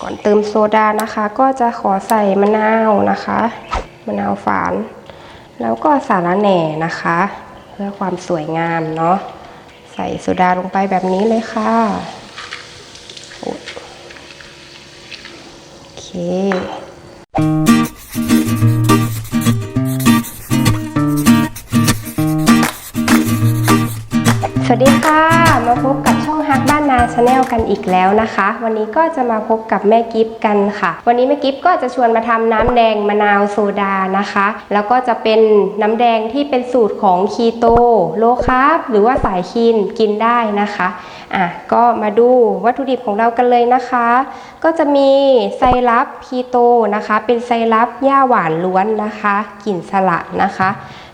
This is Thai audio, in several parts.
ก่อนเติมโซดานะคะ ก็จะขอใส่มะนาวนะคะมะนาวฝาน แล้วก็สาระแหน่นะคะ เพื่อความสวยงามเนาะใส่โซดาลงไปแบบนี้เลยค่ะโอ้ยโอเคสวัสดีค่ะ มาพบกับช่อง ฮักบ้านนาชาแนลกันอีกแล้วนะคะ วันนี้ก็จะมาพบกับแม่กิฟกันค่ะ วันนี้แม่กิฟก็จะชวนมาทำน้ำแดงมะนาวโซดานะคะ แล้วก็จะเป็นน้ำแดงที่เป็นสูตรของคีโตโลคาร์บหรือว่าสายคีนกินได้นะคะอะก็มาดูวัตถุดิบของเรากันเลยนะคะ ก็จะมีไซรัปคีโตนะคะ เป็นไซรัปหญ้าหวานล้วนนะคะกลิ่นสละนะคะ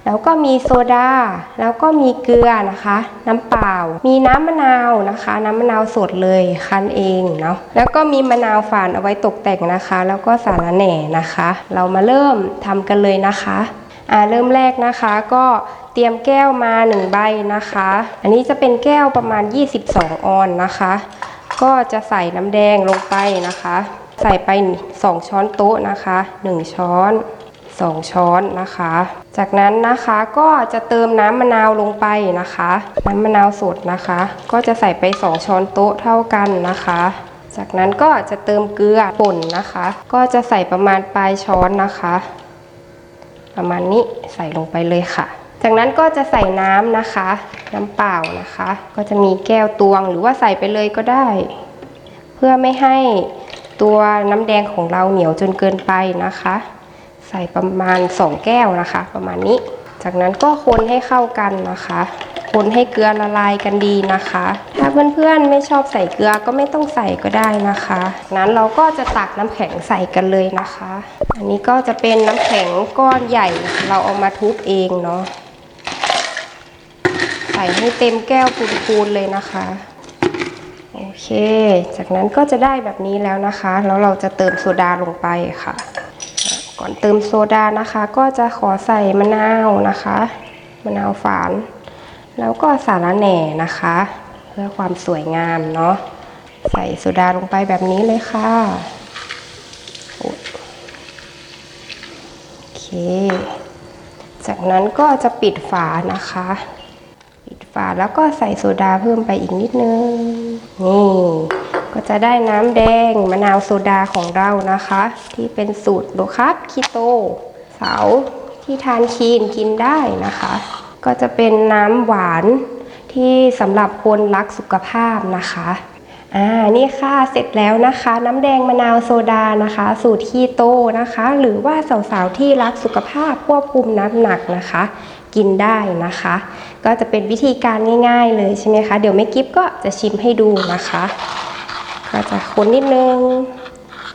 แล้วก็มีโซดา แล้วก็มีเกลือนะคะ น้ำเปล่า มีน้ำมะนาวนะคะ น้ำมะนาวสดเลยคั้นเองเนาะ แล้วก็มีมะนาวฝานเอาไว้ตกแต่งนะคะ แล้วก็สาระแหน่นะคะ เรามาเริ่มทำกันเลยนะคะอ่าเริ่มแรกนะคะก็เตรียมแก้วมา 1 ใบนะคะ อันนี้จะเป็นแก้วประมาณ 22 ออนนะคะ ก็จะใส่น้ำแดงลงไปนะคะ ใส่ไป 2 ช้อนโต๊ะนะคะ 1 ช้อน 2 ช้อนนะคะ จากนั้นนะคะก็จะเติมน้ำมะนาวลงไปนะคะ น้ำมะนาวสดนะคะ ก็จะใส่ไป 2 ช้อนโต๊ะเท่ากันนะคะ จากนั้นก็จะเติมเกลือป่นนะคะ ก็จะใส่ประมาณปลายช้อนนะคะ ประมาณนี้ใส่ลงไปเลยค่ะ จากนั้นก็จะใส่น้ำนะคะ น้ำเปล่านะคะ ก็จะมีแก้วตวงหรือว่าใส่ไปเลยก็ได้ เพื่อไม่ให้ตัวน้ำแดงของเราเหนียวจนเกินไปนะคะ ใส่ประมาณ 2 แก้วนะคะ ประมาณนี้ จากนั้นก็คนให้เข้ากันนะคะ คนให้เกลือละลายกันดีนะคะ ถ้าเพื่อนๆไม่ชอบใส่เกลือก็ไม่ต้องใส่ก็ได้นะคะจากนั้นเราก็จะตักน้ำแข็งใส่กันเลยนะคะ อันนี้ก็จะเป็นน้ำแข็งก้อนใหญ่ เราเอามาทุบเองเนาะใส่ให้เต็มแก้วพูนๆเลยนะคะ โอเค จากนั้นก็จะได้แบบนี้แล้วนะคะ แล้วเราจะเติมโซดาลงไปค่ะ ก่อนเติมโซดานะคะ ก็จะขอใส่มะนาวนะคะมะนาวฝาน แล้วก็สาระแหน่นะคะ เพื่อความสวยงามเนาะใส่โซดาลงไปแบบนี้เลยค่ะโอเค จากนั้นก็จะปิดฝานะคะ ปิดฝาแล้วก็ใส่โซดาเพิ่มไปอีกนิดนึงนี่ ก็จะได้น้ำแดงมะนาวโซดาของเรานะคะ ที่เป็นสูตรโลคาร์บคีโตสาวที่ทานคีนกินได้นะคะ ก็จะเป็นน้ำหวานที่สำหรับคนรักสุขภาพนะคะอ่านี่ค่ะเสร็จแล้วนะคะ น้ำแดงมะนาวโซดานะคะ สูตรคีโตนะคะ หรือว่าสาวๆที่รักสุขภาพควบคุมน้ำหนักนะคะ กินได้นะคะ ก็จะเป็นวิธีการง่าย ๆ เลยใช่ไหมคะเดี๋ยวแม่กิฟก็จะชิมให้ดูนะคะ ก็จะคนนิดนึง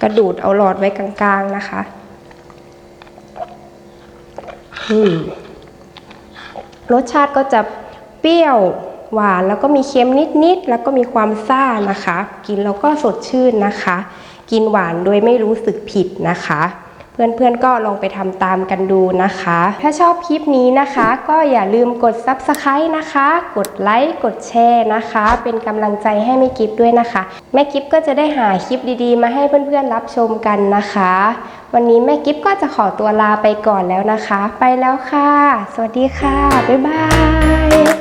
กระดูดเอาหลอดไว้กลางๆนะคะอืมรสชาติก็จะเปรี้ยวหวานแล้วก็มีเค็มนิดๆแล้วก็มีความซ่านะคะ กินแล้วก็สดชื่นนะคะ กินหวานโดยไม่รู้สึกผิดนะคะ เพื่อนๆก็ลองไปทำตามกันดูนะคะ ถ้าชอบคลิปนี้นะคะ ก็อย่าลืมกด Subscribe นะคะ กดไลค์กดแชร์นะคะ เป็นกำลังใจให้แม่กิฟด้วยนะคะแม่กิฟก็จะได้หาคลิปดีๆ มาให้เพื่อนๆรับชมกันนะคะ วันนี้แม่กิฟก็จะขอตัวลาไปก่อนแล้วนะคะ ไปแล้วค่ะ สวัสดีค่ะ บ๊ายบาย